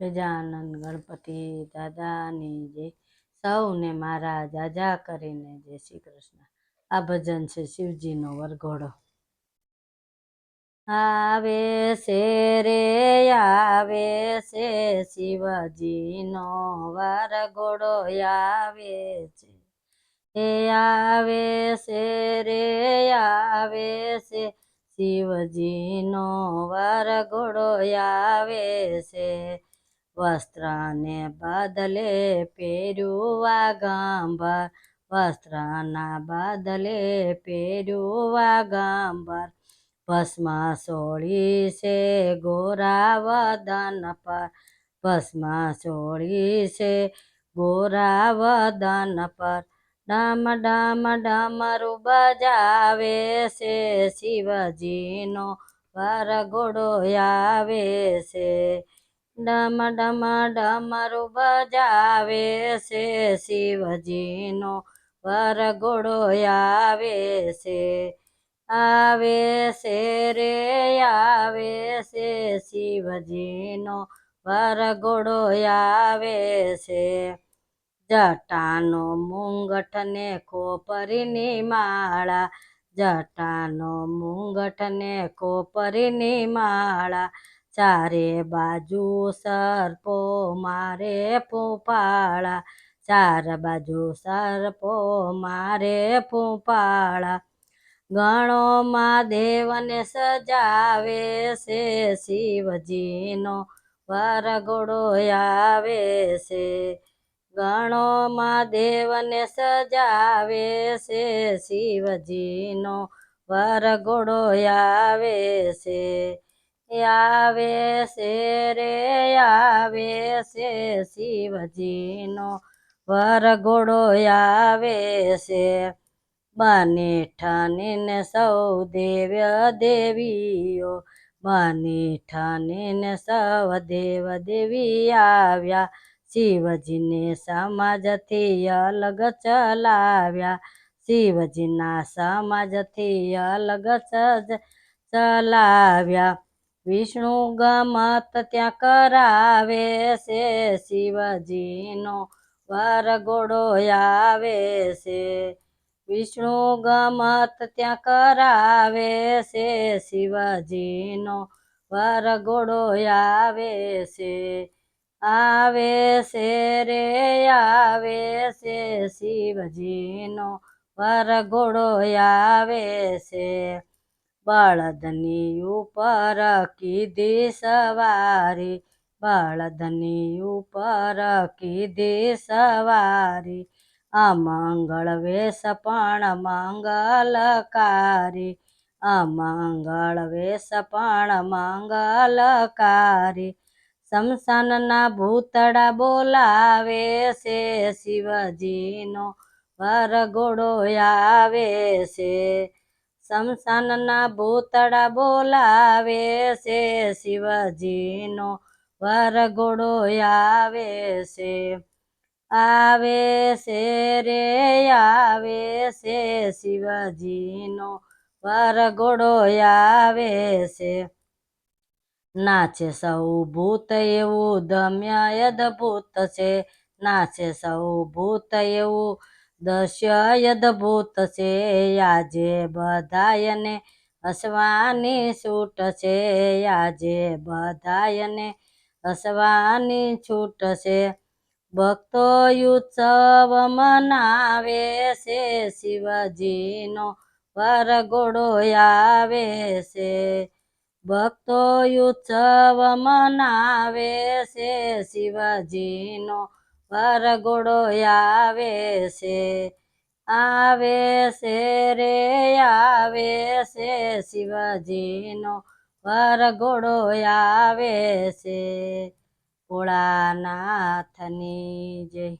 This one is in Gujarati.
ગજાનંદ ગણપતિ દાદાની જય સૌને મારા જાજા કરીને જય શ્રી કૃષ્ણ. આ ભજન છે શિવજીનો વરઘોડો. આવે છે રે, આવે છે શિવજીનો વરઘોડો, આવે છે. એ આવે છે રે, આવે છે શિવજીનો વરઘોડો, આવે છે. વસ્ત્રને બદલે પહેર્યું વાગંબર વસ્ત્રના બદલે પહેર્યું વાગંબર ભસ્મ સોળી છે ગોરા વદન પર ભસ્મ સોળી છે ગોરા વદન પર ડમ ડમ ડમરું બજાવે છે શિવજીનો વરઘોડો આવે છે ડમ ડમ ડમરું બજાવે છે શિવજીનો વરઘોડો આવે છે. આવે છે રે, આવે છે શિવજીનો વરઘોડો આવે છે. જટાનો મુંગઠ ને ખોપરીની માળા, જટાનો મુંગઠ ને ખોપરીની માળા ચારે બાજુ સરપો, મારે પોપાળા ચાર બાજુ સરપો, મારે પોપાળા ગણો મહાદેવને સજાવે છે, શિવજીનો વરઘોડો આવે છે. ગણો મહાદેવને સજાવે છે, શિવજીનો વરઘોડો આવે છે. આવે છે રે આવે છે શિવજીનો વરઘોડો આવે છે બને ઠાનીને સૌ દેવ દેવીઓ, બને ઠાનીને સૌ દેવ દેવી આવ્યા. શિવજીને સમાજથી અલગ ચલાવ્યા. શિવજીના સમાજથી અલગ ચલાવ્યા. વિષ્ણુ ગમત ત્યાં કરાવે છે, શિવજીનો વરઘોડો આવે છે. વિષ્ણુ ગમત ત્યાં કરાવે છે, શિવજીનો વરઘોડો આવે છે. આવે છે રે, આવે છે, શિવજીનો વરઘોડો આવે છે. બળદની ઉપર કીધી સવારી. બળદની ઉપર કીધી સવારી. અમંગળ વેશ પણ મંગલકારી. અમંગળ વેશ પણ મંગલકારી. શમશાનના ભૂતડા બોલાવે છે, શિવજીનો વરઘોડો છે. શમશાનના ભૂતડા બોલાવે છે, શિવજીનો વરઘોડો આવે છે. આવે છે રે, આવે છે, શિવજીનો વરઘોડો આવે છે. નાચે સૌ ભૂત એવું દમ્ય અદભૂત છે, નાચે સૌ ભૂત એવું દશ્ય અદભૂત છે આજે બધાયને હસવાની છૂટ છે, આજે બધાયને હસવાની છૂટ છે. ભક્તો ઉત્સવ મનાવે છે, શિવજીનો વરઘોડો આવે છે. ભક્તો ઉત્સવ મનાવે છે, શિવજીનો વરઘોડો આવે છે આવે છે રે આવે છે શિવજીનો વરઘોડો આવે છે. ભોળાનાથની જય.